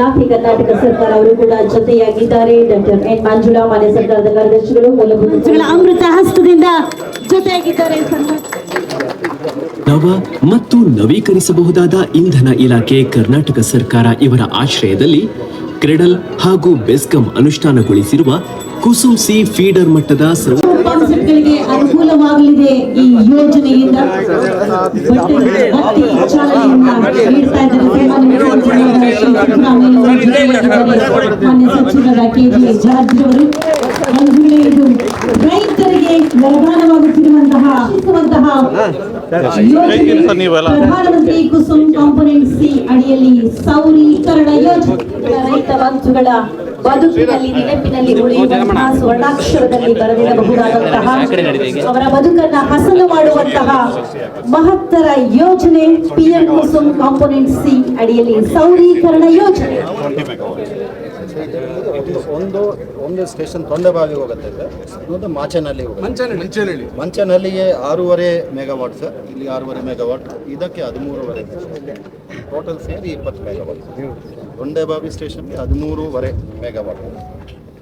ಇಲಾಖೆ ಕರ್ನಾಟಕ ಸರ್ಕಾರ ಅವರು ಕೂಡ ಜೊತೆಯಾಗಿದ್ದಾರೆ. ಡಾಕ್ಟರ್ ಎನ್ ಮಂಜುಳಾ ಮಾನ್ಯ ಸರ್ಕಾರದ ಕಾರ್ಯದರ್ಶಿಗಳು ಮೂಲಭೂತ ಅಮೃತ ಹಸ್ತದಿಂದ ಜೊತೆಯಾಗಿದ್ದಾರೆ. ನವ ಮತ್ತು ನವೀಕರಿಸಬಹುದಾದ ಇಂಧನ ಇಲಾಖೆ ಕರ್ನಾಟಕ ಸರ್ಕಾರ ಇವರ ಆಶ್ರಯದಲ್ಲಿ ಕ್ರೆಡಲ್ ಹಾಗೂ ಬೆಸ್ಕಂ ಅನುಷ್ಠಾನಗೊಳಿಸಿರುವ ಕುಸುಮ್ ಸಿ ಫೀಡರ್ ಮಟ್ಟದ ಸೌರ ಕಾನ್ಸೆಪ್ಟ್ಗಳಿಗೆ ಅನುಕೂಲವಾಗಲಿದೆ ಈ ಯೋಜನೆಯಿಂದ. ಸಚಿವರ ಕೆ ಜೆ ಜಾರ್ಜ್ ಅವರು ರೈತರಿಗೆ ಯೋಜನೆ ಪ್ರಧಾನಮಂತ್ರಿ ಕುಸುಮ್ ಕಾಂಪೊನೆಂಟ್ ಸಿ ಅಡಿಯಲ್ಲಿ ಸೌರೀಕರಣ ಯೋಜನೆ ರೈತ ಬಂಧುಗಳ ಬದುಕಿನಲ್ಲಿ, ನೆನಪಿನಲ್ಲಿ ಉಳಿಯುವಂತಹ ಸ್ವರ್ಣಾಕ್ಷರದಲ್ಲಿ ಬರೆದಿರಬಹುದಾದಂತಹ ಅವರ ಬದುಕನ್ನ ಹಸನು ಮಾಡುವಂತಹ ಮಹತ್ತರ ಯೋಜನೆ ಪಿಎಂ ಕುಸುಮ್ ಕಾಂಪೊನೆಂಟ್ ಸಿ ಅಡಿಯಲ್ಲಿ ಸೌರೀಕರಣ ಯೋಜನೆ. ಒಂದು ಒಂದು ಸ್ಟೇಷನ್ ತೊಂಡೆಬಾವಿಗೆ ಹೋಗುತ್ತೆ ಸರ್. ಇನ್ನೊಂದು ಮಾಚನಹಳ್ಳಿ ಹೋಗುತ್ತೆ. ಮಂಚನಹಳ್ಳಿಗೆ ಆರೂವರೆ ಮೆಗಾವಾಟ್ ಸರ್. ಇಲ್ಲಿ ಆರೂವರೆ ಮೆಗಾವಾಟ್. ಇದಕ್ಕೆ ಹದಿಮೂರುವರೆ ಟೋಟಲ್ ಸೇರಿ ಇಪ್ಪತ್ತು ಮೆಗಾವಾಟ್ ತೊಂಡೆಬಾವಿ ಸ್ಟೇಷನ್ಗೆ ಹದಿಮೂರುವರೆ ಮೆಗಾವಾಟ್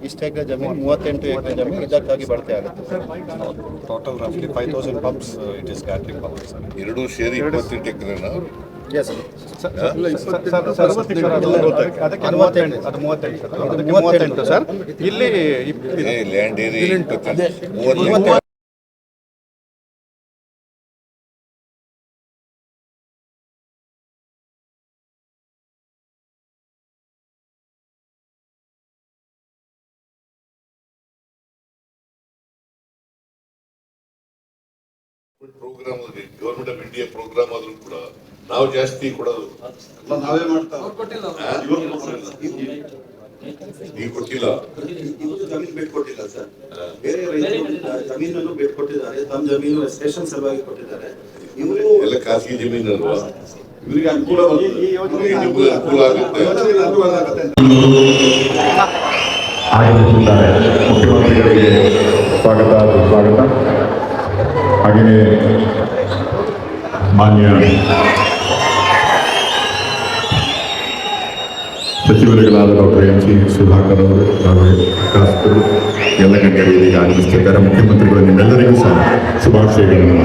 ಇಷ್ಟು ಎಕರೆ ಜಮೀನು ಮೂವತ್ತೆಂಟು ಎಕರೆ ಜಮೀನು ಇದಕ್ಕಾಗಿ ಬಳಕೆ ಆಗುತ್ತೆ sir. Total ರಫ್ಲಿ five thousand pumps it is gathering pumps sir ಎರಡು ಸೇರಿ ಇಪ್ಪತ್ತೆಂಟು ಎಕರೆನ? ಸರ್. ಇಲ್ಲಿ program government of India program ಆದ್ರೂ ಕೂಡ ನಾವು ಜಾಸ್ತಿ ಕೊಡೋದು. ನಾವೇ ಮಾಡ್ತಾ ನೀವು ಕೊಟ್ಟಿಲ್ಲ? ಜಮೀನು ಜಮೀನು ಬಿಟ್ಕೊಟ್ಟಿಲ್ಲ ಸರ್. ಬೇರೆ ರೈತರು ಜಮೀನನ್ನು ಬಿಟ್ಕೊಟ್ಟಿದ್ದಾರೆ ತಮ್ಮ ಜಮೀನು ಸ್ಟೇಷನ್ ಸಲುವಾಗಿ ಕೊಟ್ಟಿದ್ದಾರೆ. ಇವರು ಎಲ್ಲ ಖಾಸಗಿ ಜಮೀನು ಅಲ್ವಾ ಇವರಿಗೆ ಅನುಕೂಲ ಈ ಯೋಜನೆಗೆ ನಿಮ್ಗೆ ಅನುಕೂಲ ಆಗುತ್ತೆ. ಅನುಕೂಲ ಆಗುತ್ತೆ. ಆಗಮಿಸಿದ್ದಾರೆ ಮುಖ್ಯಮಂತ್ರಿಗಳಿಗೆ ಸ್ವಾಗತ ಸುಸ್ವಾಗತ ಹಾಗೆಯೇ ಮಾನ್ಯ ಸಚಿವರುಗಳಾದ ಡಾಕ್ಟರ್ ಎಂ ಸಿ ಸುಧಾಕರ್ ಅವರು ಶಾಸಕರು ಎಲ್ಲ ಗಣ್ಯರು, ಈಗ ಆಗಮಿಸ್ತಿದ್ದಾರೆ ಮುಖ್ಯಮಂತ್ರಿಗಳು, ನಿಮ್ಮೆಲ್ಲರಿಗೂ ಸಹ ಶುಭಾಶಯಗಳನ್ನು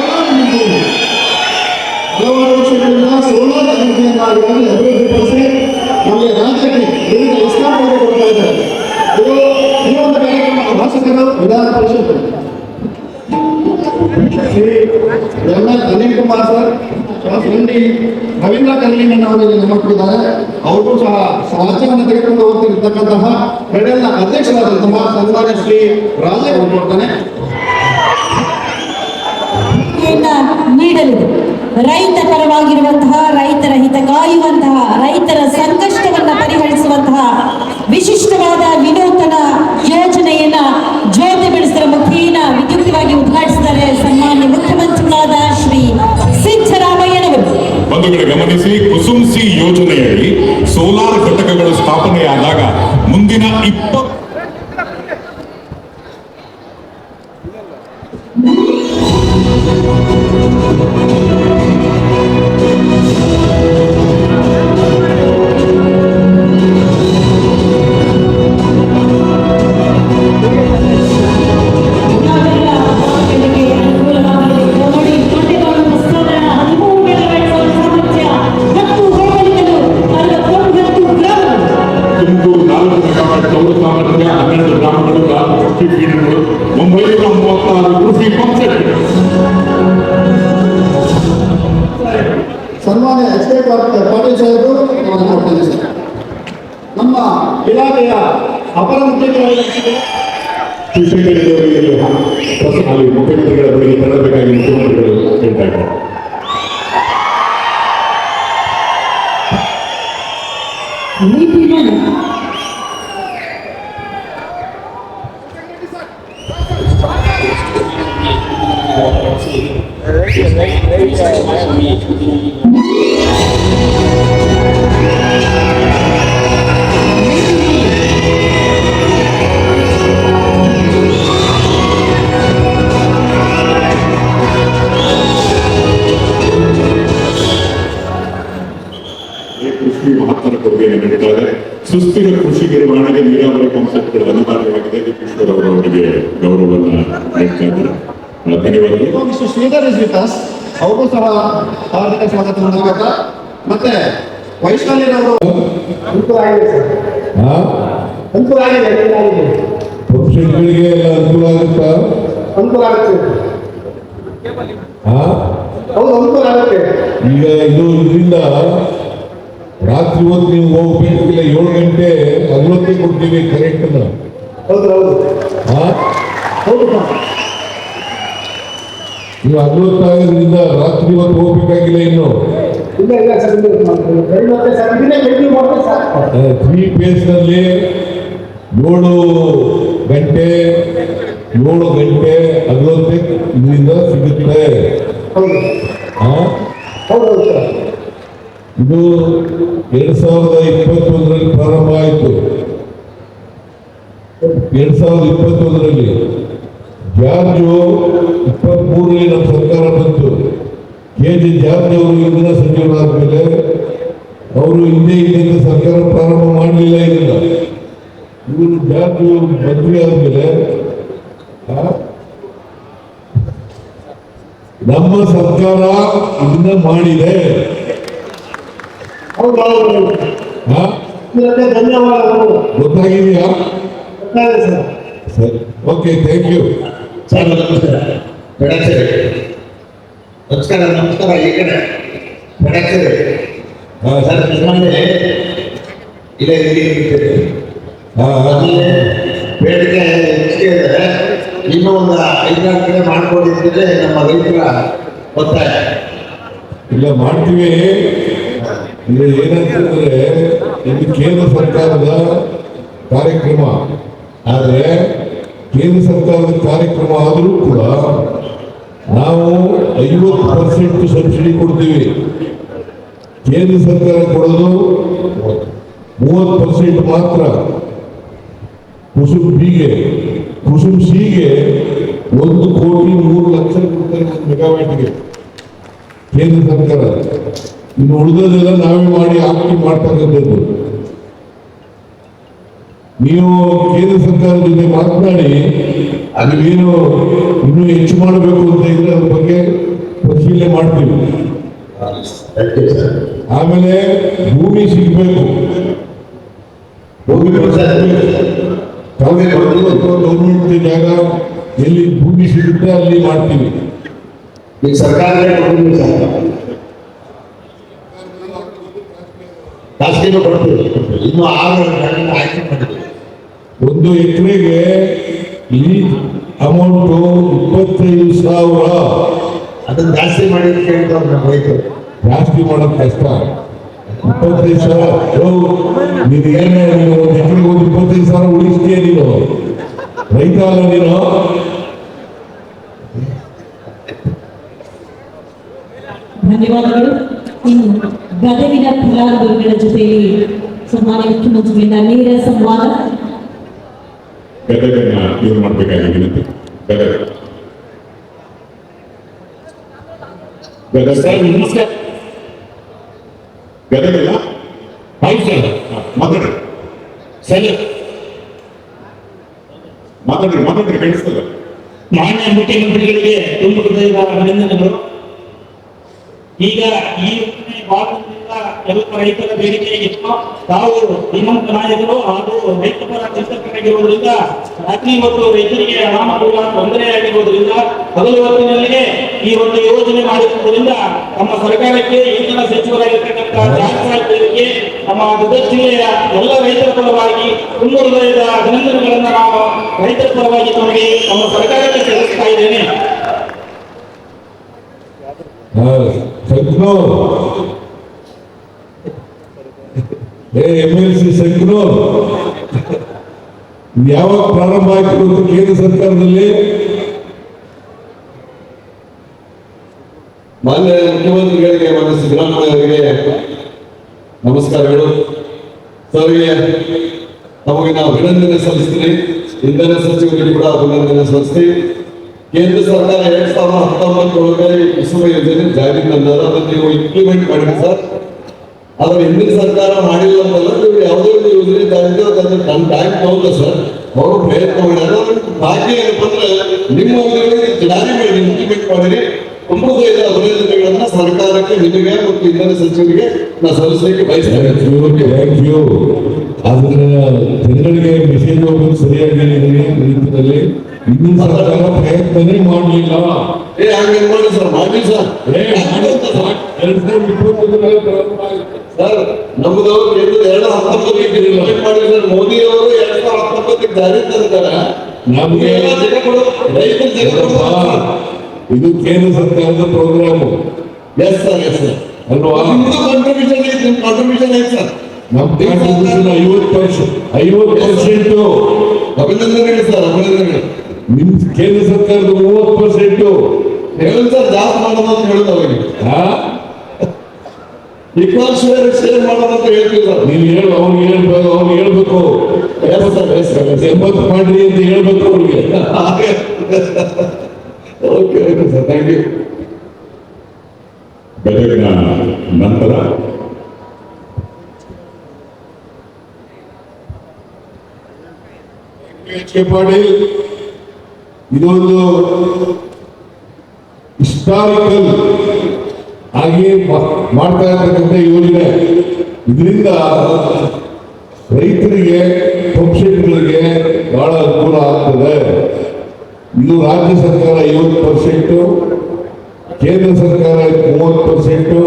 ಕರ್ಲಿಂಗನ್ ಅವರಿಗೆ ಅವರು ಸಹ ರಾಜ್ಯವನ್ನು ತೆಗೆದುಕೊಂಡು ಹೋಗ್ತಿರ್ತಕ್ಕಂತಹ ಫೆಡರಲ್ನ ಅಧ್ಯಕ್ಷರಾದಂತಹ ಸನ್ಮಾನ್ಯ ಶ್ರೀ ರಾಜೇ ಕೊಡ್ತಾನೆ ನೀಡಲಿದೆ? ರೈತ ಪರವಾಗಿರುವಂತಹ, ರೈತರ ಹಿತ ಕಾಯುವಂತಹ, ರೈತರ ಸಂಕಷ್ಟವನ್ನ ಪರಿಹರಿಸುವಂತಹ ವಿಶಿಷ್ಟವಾದ ವಿನೂತನ ಸ್ಥಾಪನೆಯಾದಾಗ ಮುಂದಿನ ಇಪ್ಪತ್ತು ಮಹತ್ತರ ಕೊಡುಗೆಯನ್ನು ನೀಡಿದ್ದಾರೆ ಸುಸ್ಥಿರ ಕೃಷಿ ನಿರ್ವಹಣೆಗೆ ನೀರಾವರಿ ಕಾನ್ಸೆಪ್ಟ್ಗಳು ಅನಿವಾರ್ಯವಾಗಿದೆ ದೀಪೇಶ್ವರ್ ಅವರು ಅವರಿಗೆ ಗೌರವವನ್ನು ನೀಡ್ತಾ ಇದ್ದಾರೆ ಮಿಸ್ಟರ್ ಶ್ರೀಧರ್ ಅಸ್ ಅವ್ರಿಗೂ ಸಹ ಹಾರ್ದಿಕ ಸ್ವಾಗತವನ್ನು ನೀಡಬೇಕಾ ಮತ್ತೆ ವೈಶಾಲಿಯವರು ಅನುಕೂಲ ಆಗಿದೆ ಅನುಕೂಲ ಆಗಿದೆ ಎಲ್ಲ ಅನುಕೂಲ ಆಗುತ್ತಾ? ಅನುಕೂಲ ಆಗುತ್ತೆ ಆ? ಹೌದು ಅನುಕೂಲ ಆಗುತ್ತೆ ಈಗ ಇದು ಇದರಿಂದ ರಾತ್ರಿ ಹೊತ್ತು ನೀವು ಹೋಗ್ಬೇಕಿಲ್ಲ ಏಳು ಗಂಟೆ ಅರವತ್ತೇ ಕೊಡ್ತೀವಿ ಕರೆಂಟ್ ಹೌದು ಹೌದು. ಹೌದು. ನೀವು ಅರವತ್ತಾಗೋದ್ರಿಂದ ರಾತ್ರಿ ಹೊತ್ತು ಹೋಗ್ಬೇಕಾಗಿಲ್ಲ ಇನ್ನು. ತ್ರೀ ಫೇಸ್ನಲ್ಲಿ ಏಳು ಗಂಟೆ ಏಳು ಗಂಟೆ ಅರವತ್ತೇ ಇದರಿಂದ ಸಿಗುತ್ತೆ. ಇದು ಎರಡ್ ಸಾವಿರದ ಇಪ್ಪತ್ತೊಂದರಲ್ಲಿ ಪ್ರಾರಂಭ ಆಯಿತು. ಎರಡ್ ಸಾವಿರದ ಇಪ್ಪತ್ತೊಂದರಲ್ಲಿ. ಜಾರ್ಜು ಸರ್ಕಾರ ಬಂತು ಕೆ ಜಿ ಅವರು ಇಂಧನ ಸಚಿವರಾದ ಮೇಲೆ ಅವರು ಹಿಂದೆ ಇದ್ದಂತ ಸರ್ಕಾರ ಪ್ರಾರಂಭ ಮಾಡಲಿಲ್ಲ ಇದನ್ನ ಇವರು ಜಾರ್ಜ್ ಮಂತ್ರಿ ಆದ್ಮೇಲೆ ನಮ್ಮ ಸರ್ಕಾರ ಇದನ್ನ ಮಾಡಿದೆ. ಗೊತ್ತಾಗಿದೆಯಾ? ಗೊತ್ತಾಗಿದೆ ಸರ್. ಸರಿ. ಓಕೆ ಥ್ಯಾಂಕ್ ಯು ಸರ್ ನಮಸ್ಕಾರ. ನಮಸ್ಕಾರ ನಮಸ್ಕಾರ ಈ ಕಡೆ. ಬೆಡಚೇರಿ ಸರ್ ನಿಮ್ಮಲ್ಲಿ ಇಲ್ಲೇ. ಅಲ್ಲಿ ಬೇಡಿಕೆ ಹೆಚ್ಚಿಗೆ ಇದೆ. ಇನ್ನೂ ಒಂದು ಐದಾರು ಕಡೆ ಮಾಡ್ಕೊಂಡಿದ್ರೆ ನಮ್ಮ ರೈತರ ಒತ್ತಾಯ. ಇಲ್ಲ ಮಾಡ್ತೀವಿ. ಇದು ಏನಂತಂದ್ರೆ ಇದು ಕೇಂದ್ರ ಸರ್ಕಾರದ ಕಾರ್ಯಕ್ರಮ. ಆದರೆ ಕೇಂದ್ರ ಸರ್ಕಾರದ ಕಾರ್ಯಕ್ರಮ ಆದರೂ ಕೂಡ ನಾವು ಐವತ್ತು ಪರ್ಸೆಂಟ್ ಸಬ್ಸಿಡಿ ಕೊಡ್ತೀವಿ. ಕೇಂದ್ರ ಸರ್ಕಾರ ಕೊಡೋದು ಮೂವತ್ತು ಪರ್ಸೆಂಟ್ ಮಾತ್ರ. ಕುಸುಮ್ ಬಿಗೆ ಕುಸುಮ್ ಸಿಗೆ ಒಂದು ಕೋಟಿ ಮೂರು ಲಕ್ಷ ಕೊಡ್ತಾರೆ ಮೆಗಾವ್ಯಾಟ್ಗೆ. ಕೇಂದ್ರ ಸರ್ಕಾರ. ಇನ್ನು ಉಳಿದದೆಲ್ಲ ನಾವೇ ಮಾಡಿ ಹಾಕಿ ಮಾಡ್ತಕ್ಕಂಥದ್ದು. ನೀವು ಕೇಂದ್ರ ಸರ್ಕಾರದ ಜೊತೆ ಮಾತನಾಡಿ ಅದೇನು ಇನ್ನೂ ಹೆಚ್ಚು ಮಾಡಬೇಕು ಅಂತ ಇದ್ರೆ ಅದ್ರ ಬಗ್ಗೆ ಪರಿಶೀಲನೆ ಮಾಡ್ತೀವಿ. ಆಮೇಲೆ ಭೂಮಿ ಸಿಗಬೇಕು. ಭೂಮಿ ಗೌರ್ಮೆಂಟ್ ಜಾಗ ಎಲ್ಲಿ ಭೂಮಿ ಸಿಗುತ್ತೆ ಅಲ್ಲಿ ಮಾಡ್ತೀವಿ. ಈಗ ಸರ್ಕಾರ ಕೊಡ್ತೀವಿ ಇನ್ನು ಆರು ಒಂದು ಎಕರೆಗೆ ಈ ಅಮೌಂಟು ಇಪ್ಪತ್ತೈದು ಸಾವಿರ. ಅದನ್ನ ಜಾಸ್ತಿ ಮಾಡಿ ಅಂತ ಕೇಳ್ತಾರೆ ನಮ್ಮ ರೈತರು. ಜಾಸ್ತಿ ಮಾಡೋದು ಕಷ್ಟ. ಇಪ್ಪತ್ತೈದು ಸಾವಿರ. ನೀನು ಏನೇ ನೀನು ಒಂದು ಎಕರೆಗೆ ಒಂದು ಇಪ್ಪತ್ತೈದು ಸಾವಿರ ಉಳಿಸ್ತೀಯ ನೀನು? ರೈತ ಅಲ್ಲ ನೀನು? ಧನ್ಯವಾದಗಳು. ಇನ್ನು ಗದಗಿನ ಫಲಾನುಭವಿಗಳ ಜೊತೆಯಲ್ಲಿ ಸನ್ಮಾನ್ಯ ಮುಖ್ಯಮಂತ್ರಿಗಳಿಂದ ನೇರ ಸಂವಾದ. ಗದಗನ್ನ ಇದು ಮಾಡಬೇಕಾಗಿ ವಿನಂತಿ. ಗದಗ ಗದಗ ನಮಸ್ಕಾರ. ಗದಗಲ್ಲ ಹೌದು ಸರ್ ಮಾತಾಡ್ರಿ. ಸರಿ. ಮಾತಾಡ್ರಿ ಮಾತಾಡ್ರಿ ಕೇಳಿಸ್ತದ. ಮಾನ್ಯ ಮುಖ್ಯಮಂತ್ರಿಗಳಿಗೆ ತುಂಬ ಹೃದಯದ ಅಭಿನಂದನೆಗಳು. ಈಗ ಈ ಯೋಜನೆ ಎಲ್ಲ ರೈತರ ಬೇಡಿಕೆ ಇತ್ತು ತಾವು ಶ್ರೀಮಂತ ನಾಯಕರು ಹಾಗೂ ರೈತ ಪರ ಚಿಂತಕರಾಗಿರುವುದರಿಂದ ರಾತ್ರಿ ಮತ್ತು ರೈತರಿಗೆ ಅನಾನುಕೂಲ ತೊಂದರೆ ಆಗಿರುವುದರಿಂದ ಹಗಲು ಹೊತ್ತಿನಲ್ಲಿಯೇ ಈ ಒಂದು ಯೋಜನೆ ಮಾಡಿರುವುದರಿಂದ ನಮ್ಮ ಸರ್ಕಾರಕ್ಕೆ ಇಂಧನ ಸಚಿವರಾಗಿರ್ತಕ್ಕಂಥ ಜಾಗೃತಿಗೆ ನಮ್ಮ ಗದಗ ಜಿಲ್ಲೆಯ ಎಲ್ಲ ರೈತರ ಪರವಾಗಿ ತುಂಬ ಹೃದಯದ ಅಭಿನಂದನೆಗಳನ್ನು ನಾವು ರೈತರ ಪರವಾಗಿ ತಮಗೆ ನಮ್ಮ ಸರ್ಕಾರಕ್ಕೆ ಸಲ್ಲಿಸ್ತಾ ಇದ್ದೇನೆ. ಏ ಎಂ ಎಲ್ ಸಿ ಯಾವಾಗ ಪ್ರಾರಂಭ ಆಯ್ತು ಅಂತ ಕೇಂದ್ರ ಸರ್ಕಾರದಲ್ಲಿ? ಮಾನ್ಯ ಮುಖ್ಯಮಂತ್ರಿಗಳಿಗೆ ಮಾನ್ಯ ಸಿದ್ದರಾಮಯ್ಯ ನಮಸ್ಕಾರಗಳು. ಸರ್ಗೆ, ತಮಗೆ ನಾವು ಅಭಿನಂದನೆ ಸಲ್ಲಿಸ್ತೀನಿ. ಇಂಧನ ಸಚಿವರಿಗೆ ಕೂಡ ಅಭಿನಂದನೆ ಸಲ್ಲಿಸ್ತೀವಿ ಕೇಂದ್ರ ಸರ್ಕಾರ ಎರಡ್ ಸಾವಿರದ ಹತ್ತೊಂಬತ್ತರೊಳಗೆ ಕುಸುಮ ಯೋಜನೆ ಜಾರಿ ತಂದಾರ ನೀವು ಇಂಪ್ಲಿಮೆಂಟ್ ಮಾಡಿರಿ ಸರ್. ಆದ್ರೆ ಹಿಂದಿನ ಸರ್ಕಾರ ಮಾಡಿಲ್ಲ ಅಂತಲ್ಲ ನೀವು ಯಾವುದೇ ಒಂದು ಯೋಜನೆ ಅದನ್ನು ತಮ್ಮ ಟೈಮ್ ತಗೊಂಡ ಸರ್ ಅವರು ಪ್ರಯತ್ನ ಮಾಡ್ಯಾರ ಬಾಕಿ ಏನಪ್ಪ ಅಂದ್ರೆ ನಿಮ್ಮ ಯೋಜನೆ ಜಾರಿ ಮಾಡಿ ಇಂಪ್ಲಿಮೆಂಟ್ ಮಾಡಿರಿ. ಅಭಿನಂದನೆಗಳನ್ನ ಸರ್ಕಾರಕ್ಕೆ ನಿಮಗೆ ಮತ್ತು ಇಂಧನ ಸಚಿವರಿಗೆ ನಾನು ಸಲ್ಲಿಸಲಿಕ್ಕೆ ಬಯಸ್ತೇನೆ ಥ್ಯಾಂಕ್ ಯು ಆದ್ರೆ ಜನಗಳಿಗೆ ಮೆಸೇಜ್ ಹೋಗೋದು ಸರಿಯಾಗಿ ರೀತಿಯಲ್ಲಿ ಸರ್ಕಾರ ಪ್ರಯತ್ನನೇ ಮಾಡಲಿಲ್ಲ. ಏ ಹಂಗೆ ಮಾಡಿ ಸರ್ ಮಾಡಿ ಸರ್. ಎರಡ್ ಸಾವಿರದ ಇಪ್ಪತ್ತೊಂದರಲ್ಲಿ ಪ್ರಾರಂಭ. ಸರ್ ನಮ್ಮದು ಕೇಂದ್ರ ಎರಡು ಹತ್ತೊಂಬತ್ತಕ್ಕೆ ಇಂಪ್ಲಿಮೆಂಟ್ ಮಾಡಿದ್ರೆ ಮೋದಿ ಅವರು ಎರಡ್ ಸಾವಿರದ ಹತ್ತೊಂಬತ್ತಕ್ಕೆ ಜಾರಿ ತಂದಿದ್ದಾರೆ ನಮ್ಗೆ ಇದು ಕೇಂದ್ರ ಸರ್ಕಾರದ program yes sir yes sir ಅಲ್ವಾ ಕಾಂಟ್ರಿಬ್ಯೂಷನ್ ಐತೆ ನಿಮ್ ಕಾಂಟ್ರಿಬ್ಯೂಷನ್ ಐತೆ ಸರ್ ನಮ್ಮ ಕಾಂಟ್ರಿಬ್ಯೂಷನ್ ಐವತ್ತು ಪರ್ಸೆಂಟ್ ಐವತ್ತು ಪರ್ಸೆಂಟ್. ಅಭಿನಂದನೆಗಳು ಸರ್ ಅಭಿನಂದನೆಗಳು. ನಿಮ್ ಕೇಂದ್ರ ಸರ್ಕಾರದ ಮೂವತ್ತು ಪರ್ಸೆಂಟ್. ಹೇಳಿ ಸರ್ ಜಾಸ್ತಿ ಮಾಡೋದು ಅಂತ ಹೇಳೋದು ಅವರಿಗೆ. ಈಕ್ವಲ್ ಶೇರ್ ಶೇರ್ ಮಾಡೋದು ಅಂತ ಹೇಳ್ತೀವಿ ಸರ್ ನೀವ್ ಹೇಳು ಹೇಳ್ಬೇಕು ಹೇಳ್ಬೇಕು. ಎಸ್ ಸರ್ ಎಸ್ ಸರ್ ಎಂಬತ್ತು ಮಾಡ್ರಿ ಅಂತ ಹೇಳ್ಬೇಕು ಅವ್ರಿಗೆ okay okay sir thank you ಗದಗಿನ ನಂತರ ಎಚ್ ಕೆ ಪಾಟೀಲ್ ಇದೊಂದು ಹಿಸ್ಟಾರಿಕಲ್ ಮಾ- ಮಾಡ್ತಾ ಇರ್ತಕ್ಕಂಥ ಯೋಜನೆ ಇದರಿಂದ ರೈತರಿಗೆ ಪಂಪ್ಸೆಟ್ಗಳಿಗೆ ಬಹಳ ಅನುಕೂಲ ಆಗ್ತದೆ. ಇದು ರಾಜ್ಯ ಸರ್ಕಾರ ಐವತ್ತು ಪರ್ಸೆಂಟು, ಕೇಂದ್ರ ಸರ್ಕಾರ ಮೂವತ್ತು ಪರ್ಸೆಂಟು,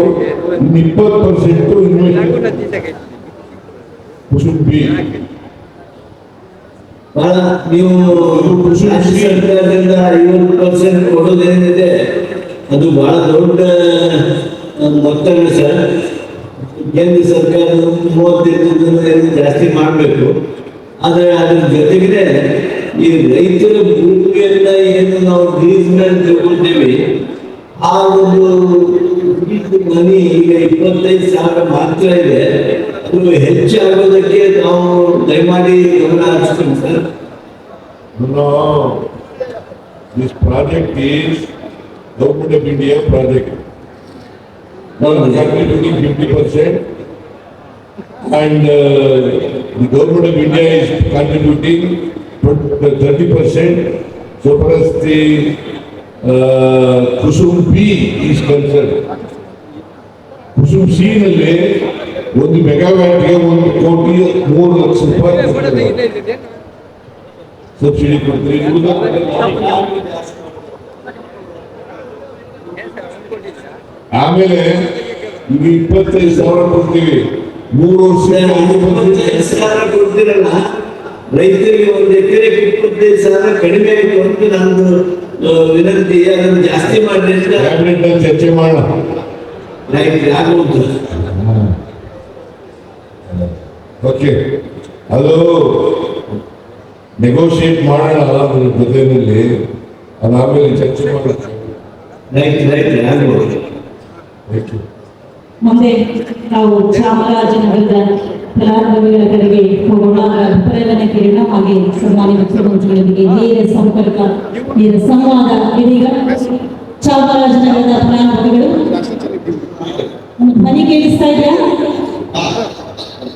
ಇನ್ನು ಇಪ್ಪತ್ತು ಪರ್ಸೆಂಟು ಇನ್ವೆಸ್ಟ್ ಕುಸುಮ್ ಬಿ ಬಹಳ, ನೀವು ಕೃಷಿ ಸರ್ಕಾರದಿಂದ ಐವತ್ತು ಪರ್ಸೆಂಟ್ ಕೊಡೋದೇನಿದೆ ಅದು ಬಹಳ ದೊಡ್ಡ ಮೊತ್ತವೇ ಸರ್, ಕೇಂದ್ರ ಸರ್ಕಾರ ಮೂವತ್ತೈದು ಜಾಸ್ತಿ ಮಾಡಬೇಕು. ಆದರೆ ಅದ್ರ ಜೊತೆಗೆ ಈ ರೈತರ ಭೂಮಿಯನ್ನ ಏನು ನಾವು ಲೀಸ್ ಮೇಲೆ ತಗೊಳ್ತೀವಿ ಆ ಒಂದು ಮನಿ ಈಗ ಇಪ್ಪತ್ತೈದು ಸಾವಿರ ಮಾತ್ರ ಇದೆ. ಅದು ಹೆಚ್ಚಾಗೋದಕ್ಕೆ ನಾವು ದಯಮಾಡಿ ಗಮನ ಹರಿಸ್ತೀವಿ sir. Project is Government of India project. One contributing fifty percent. And uh, the Government of India is contributing thirty percent. So far as the uh, Kusum B is concerned. Kusum C ನಲ್ಲಿ ಒಂದು ಮೆಗಾವ್ಯಾಟ್ಗೆ ಒಂದು ಕೋಟಿ ಮೂರು ಲಕ್ಷ ರೂಪಾಯಿ subsidy ಕೊಡ್ತೀರಿ ಆಮೇಲೆ ಈಗ ಇಪ್ಪತ್ತೈದು ಸಾವಿರ ಕೊಡ್ತೀವಿ. ಮೂರು ವರ್ಷ ಇಪ್ಪತ್ತೈದು ಸಾವಿರ ಕೊಡ್ತೀರಲ್ಲ? ರೈತರಿಗೆ ಒಂದು ಎಕರೆಗೆ ಇಪ್ಪತ್ತೈದು ಸಾವಿರ ಕಡಿಮೆ ಆಯ್ತು ಅಂತ ನಂದು ವಿನಂತಿ ಅದನ್ನು ಜಾಸ್ತಿ ಮಾಡಿ ಚರ್ಚೆ ಮಾಡೋಣ. ರೈತರಿಗೆ ಆಗುವುದು ಓಕೆ ಅದು ನೆಗೋಷಿಯೇಟ್ ಮಾಡೋಣ ಅದ್ರ ಜೊತೆಯಲ್ಲಿ. ಅದಾದ್ಮೇಲೆ ಚರ್ಚೆ ಮಾಡೋಣ. ರೈತ ರೈತರಿಗೆ ಥ್ಯಾಂಕ್ ಯು ಮುಂದೆ ನಾವು ಚಾಮರಾಜನಗರದ ಫಲಾನುಭವಿಗಳ ಕಡೆಗೆ ಹೋಗೋಣ. ಅಭಿಪ್ರಾಯವನ್ನು ಕೇಳೋಣ. ಹಾಗೆ ಸನ್ಮಾನ್ಯ ಮುಖ್ಯಮಂತ್ರಿಗಳೊಂದಿಗೆ ನೇರ ಸಂಪರ್ಕ ನೇರ ಸಂವಾದ ಇದೀಗ. ಚಾಮರಾಜನಗರದ ಫಲಾನುಭವಿಗಳು ಧ್ವನಿ ಕೇಳಿಸ್ತಾ ಇದೆಯಾ?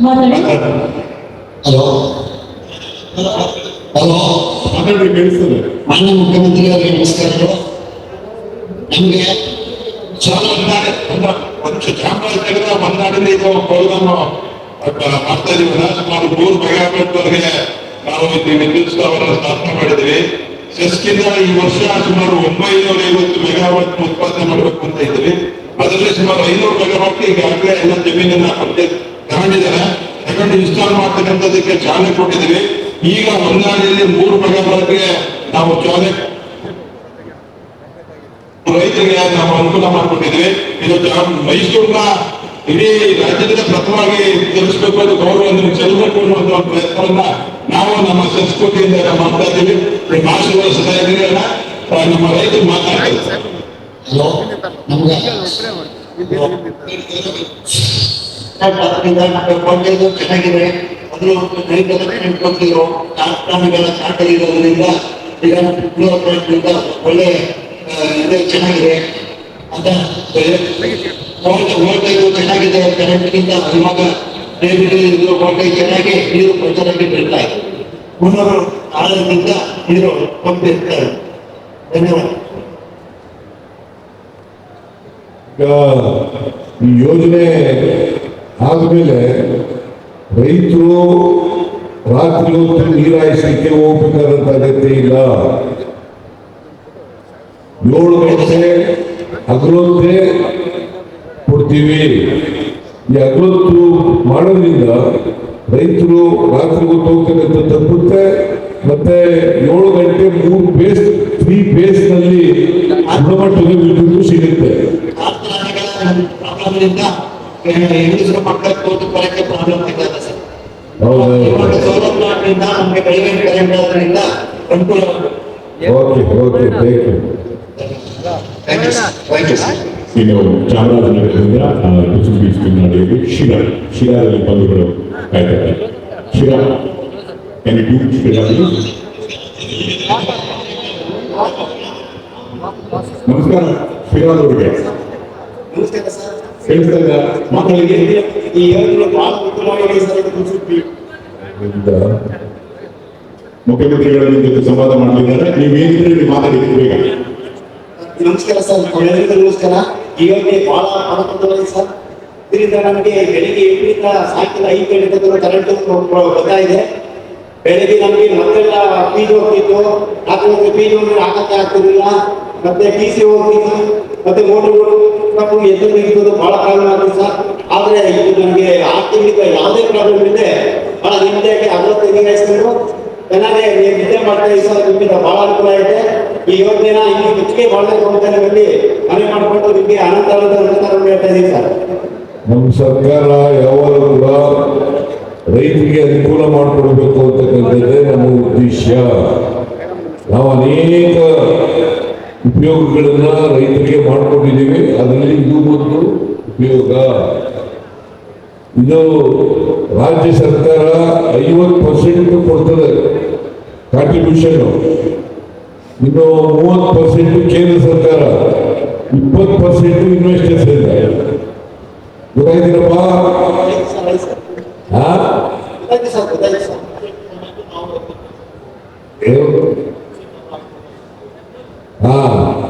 ಮಾತಾಡಿ. ಹಲೋ ಹಲೋ ಮಾತಾಡಿ ಕೇಳಿಸ್ತದೆ. ಮಾನ್ಯ ಮುಖ್ಯಮಂತ್ರಿಯವರಿಗೆ ನಮಸ್ಕಾರಗಳು. ನಮಗೆ ಚಾಮರಾಜನಗರ ಒಂದು ಚಾಮರಾಜನಗರ ಮಲೆನಾಡಿನ ಇದು ಪ್ರೋಗ್ರಾಮ್ ಮಾಡ್ತಾ ಇದ್ದೀವಿ ಸುಮಾರು ಮೂರು ಮೆಗಾವ್ಯಾಟ್ ವರೆಗೆ ನಾವು ಇಲ್ಲಿ ವಿದ್ಯುತ್ ಸ್ಥಾವರ ಸ್ಥಾಪನೆ ಮಾಡಿದ್ವಿ ಸೆಸ್ಕಿಂದ ಈ ವರ್ಷ ಸುಮಾರು ಒಂಬೈನೂರ ಐವತ್ತು ಮೆಗಾವಾಟ್ ಉತ್ಪಾದನೆ ಮಾಡಬೇಕು ಅಂತ ಇದ್ವಿ ಅದರಲ್ಲಿ ಸುಮಾರು ಐನೂರು ಮೆಗಾವಾಟ್ ಈಗಾಗಲೇ ಎಲ್ಲ ಜಮೀನನ್ನ ತಗೊಂಡಿದ್ದಾರೆ. ತಗೊಂಡು ಇನ್ಸ್ಟಾಲ್ ಮಾಡ್ತಕ್ಕಂಥದಕ್ಕೆ ಚಾಲನೆ ಕೊಟ್ಟಿದ್ದೀವಿ. ಈಗ ಹೊನ್ನಾಳಿಯಲ್ಲಿ ಮೂರು ಮೆಗಾವಾಟ್ಗೆ ನಾವು ಚಾಲನೆ ರೈತರಿಗೆ ನಾವು ಅನುಕೂಲ ಮಾಡಿಕೊಟ್ಟಿದ್ವಿ ಜಾ- ಮೈಸೂರಿನ ಇಡೀ ರಾಜ್ಯದಲ್ಲಿ ಪ್ರಥಮವಾಗಿ ತಿಳಿಸ್ಬೇಕು ಅದು ಗೌರವ ಚೆಲ್ಲಬೇಕು ಅನ್ನುವಂತ ಪ್ರಯತ್ನವನ್ನ ನಾವು ನಮ್ಮ ಸಂಸ್ಕೃತಿಯಿಂದ ಮಾಡ್ತಾ ಇದ್ದೀವಿ. ನಿಮ್ಮ ಆಶೀರ್ವಾದ ಸದಾ ಇರಲಿ ಅಣ್ಣ. ಆ, ನಮ್ಮ ರೈತರು ಮಾತಾಡ್ತಾರೆ. ಚೆನ್ನಾಗಿದೆ. ಅದು ರೈತರ ಕಾರ್ಖಾನೆಗಳ ಕಾಟ ಇರೋದ್ರಿಂದ ಈಗ ಇರೋದ್ರಿಂದ ಒಳ್ಳೆ ಚೆನ್ನಾಗಿದೆ. ಅಂತ ವೋಲ್ಟೇಜ್ ಚೆನ್ನಾಗಿದೆ ಕರೆಂಟ್ಗಿಂತ ಇವಾಗ ಇದು ವೋಲ್ಟೇಜ್ ಚೆನ್ನಾಗಿ ನೀರು ಪ್ರಚಾರಕ್ಕೆ ಬೀಳ್ತಾ ಇದೆ. ಮುನ್ನೂರು ಆಳದಿಂದ ನೀರು ಇರ್ತಾರೆ ಧನ್ಯವಾದ. ಈಗ ಈ ಯೋಜನೆ ಆದ್ಮೇಲೆ ರೈತರು ರಾತ್ರಿ ಹೊತ್ತು ನೀರಾಯಿಸಲಿಕ್ಕೆ ಹೋಗ್ಬೇಕಾದಂತ ಅಗತ್ಯ ಇಲ್ಲ. ಏಳು ಗಂಟೆ ಅಗ್ರೋತ್ತೆ ಕೊಡ್ತೀವಿ. ಈ ಅಗ್ರೋತ್ತು ಮಾಡೋದ್ರಿಂದ ರೈತರು ರಾತ್ರಿ ಹೊತ್ತು ಅಂತ ತಪ್ಪುತ್ತೆ ಮತ್ತೆ ಏಳು ಗಂಟೆ ಮೂರು ಬೇಸ್ ತ್ರೀ ಬೇಸ್ನಲ್ಲಿ ಗುಣಮಟ್ಟದ ವಿದ್ಯುತ್ ಸಿಗುತ್ತೆ. Okay okay thank you thank you sir thank you sir ಇನ್ನು ಚಾಮರಾಜನಗರದಿಂದ ಕುಚು ಬೀಚ್ ಕನ್ನಡಿಯಲ್ಲಿ ಶಿರಾ. ಶಿರಾದಲ್ಲಿ ಬಂಧುಗಳು ಶಿರಾ ನಮಸ್ಕಾರ ಶಿರಾದವರಿಗೆ. ಇದ್ದ ಈ ಬಹಳ. ಮುಖ್ಯಮಂತ್ರಿಗಳ ಜೊತೆ ಸಂವಾದ ಮಾಡಲಿದ್ದಾರೆ ನೀವೇನಿದ್ರೆ ನೀವು ಮಾತಾಡಿ ಬೇಗ. ನಮಸ್ಕಾರ ಸರ್ ಎಲ್ಲರಿಗೂ ನಮಸ್ಕಾರ ಯೋಜನೆ ಬಹಳ ಫಲಪ್ರದವಾಗಿದೆ ಸರ್. ಇದರಿಂದ ನಮಗೆ ಬೆಳಿಗ್ಗೆ ಎಂಟರಿಂದ ಸಾಯಂಕಾಲ ಐದು ಗಂಟೆ ತನಕ ಕರೆಂಟ್ ಬರ್ತಾ ಇದೆ. ಬೆಳಿಗ್ಗೆ ನಮಗೆ ಮತ್ತೆಲ್ಲ ಪೀಜ್ ಹೋಗ್ತಿತ್ತು ಹಾಕಿದ್ರೆ ಫೀಸ್ ಹಾಕಕ್ಕೆ ಆಗ್ತಿರ್ಲಿಲ್ಲ. ಮತ್ತೆ ಟಿ ಸಿ ಹೋಗ್ತಿತ್ತು ಮತ್ತೆ ಮೋಟರ್ ನಾವು ಎದ್ದು ನಿಂತದ್ದು ಬಹಳ ಪ್ರಾಬ್ಲಮ್ ಆಗ್ತದೆ ಸರ್. ಆದ್ರೆ ಇದು ನಮಗೆ ಆರ್ಥಿಕ ಯಾವುದೇ ಪ್ರಾಬ್ಲಮ್ ಇದೆ ಬಹಳ ನಿಮ್ಮದೇ ಅರವತ್ತೈದು ನಿರ್ವಹಿಸ್ಕೊಂಡು ನೀವು ನಿದ್ದೆ ಮಾಡ್ತಾ ಇದ್ದೀವಿ ಸರ್ ನಿಮ್ಮಿಂದ ಬಹಳ ಅನುಕೂಲ ಇದೆ ಈ ಯೋಜನೆನ ಇಲ್ಲಿ ಹೆಚ್ಚಿಗೆ ಮಾಡಬೇಕು ಅಂತ ಬಂದು ಮನೆ ಮಾಡಿಕೊಂಡು ನಿಮಗೆ ಅನಂತ ಅನಂತ ನಮಸ್ಕಾರ ಹೇಳ್ತಾ ಇದ್ದೀವಿ ಸರ್. ನಮ್ಮ ಸರ್ಕಾರ ಯಾವಾಗಲೂ ಕೂಡ ರೈತರಿಗೆ ಅನುಕೂಲ ಮಾಡಿಕೊಡ್ಬೇಕು ಅಂತಕ್ಕಂಥದ್ದೇ ನಮ್ಮ ಉದ್ದೇಶ, ನಾವು ಅನೇಕ ಉಪಯೋಗಗಳನ್ನ ರೈತರಿಗೆ ಮಾಡಿಕೊಂಡಿದ್ದೀವಿ. ಅದರಲ್ಲಿ ಇದು ಒಂದು ಉಪಯೋಗ. ಇದು ರಾಜ್ಯ ಸರ್ಕಾರ ಐವತ್ತು ಪರ್ಸೆಂಟ್ ಕೊಡ್ತದೆ ಕಾಂಟ್ರಿಬ್ಯೂಷನ್ ಇನ್ನು ಮೂವತ್ತು ಪರ್ಸೆಂಟ್ ಕೇಂದ್ರ ಸರ್ಕಾರ, ಇಪ್ಪತ್ತು ಪರ್ಸೆಂಟ್ ಇನ್ವೆಸ್ಟರ್ಸ್ ಇದೆ ಗೊತ್ತಾಯ್ತಿರಪ್ಪ ಹಾ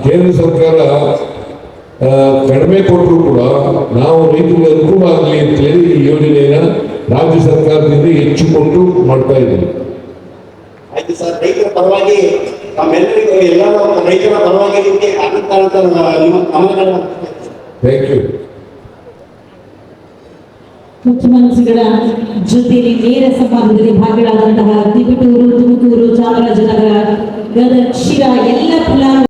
ಕೇಂದ್ರ ಸರ್ಕಾರ ಕಡಿಮೆ ಕೊಟ್ಟರು ಕೂಡ ನಾವು ರೈತರಿಗೆ ಅನುಕೂಲ ಆಗಲಿ ಅಂತೇಳಿ ಈ ಯೋಜನೆಯನ್ನ ರಾಜ್ಯ ಸರ್ಕಾರದಿಂದ ಹೆಚ್ಚು ಕೊಟ್ಟು ಮಾಡ್ತಾ ಇದ್ದೀವಿ. ಆಯ್ತು ಸರ್ ರೈತರ ಪರವಾಗಿ ನಮ್ಮೆಲ್ಲರಿಗೂ ಎಲ್ಲ ರೈತರ ಪರವಾಗಿ ನಿಮಗೆ ಅನಂತ ಅಂತ ನಿಮ್ಮ ಗಮನಗಳನ್ನ ಥ್ಯಾಂಕ್ ಯು ಮುಖ್ಯಮಂತ್ರಿಗಳ ಜೊತೆಯಲ್ಲಿ ನೇರ ಸಂವಾದದಲ್ಲಿ ಭಾಗಿಗಳಾದಂತಹ ತಿಪಟೂರು ತುಮಕೂರು ಚಾಮರಾಜನಗರ ಗದಗ ಶಿರಾ ಎಲ್ಲ ಫಲಾನು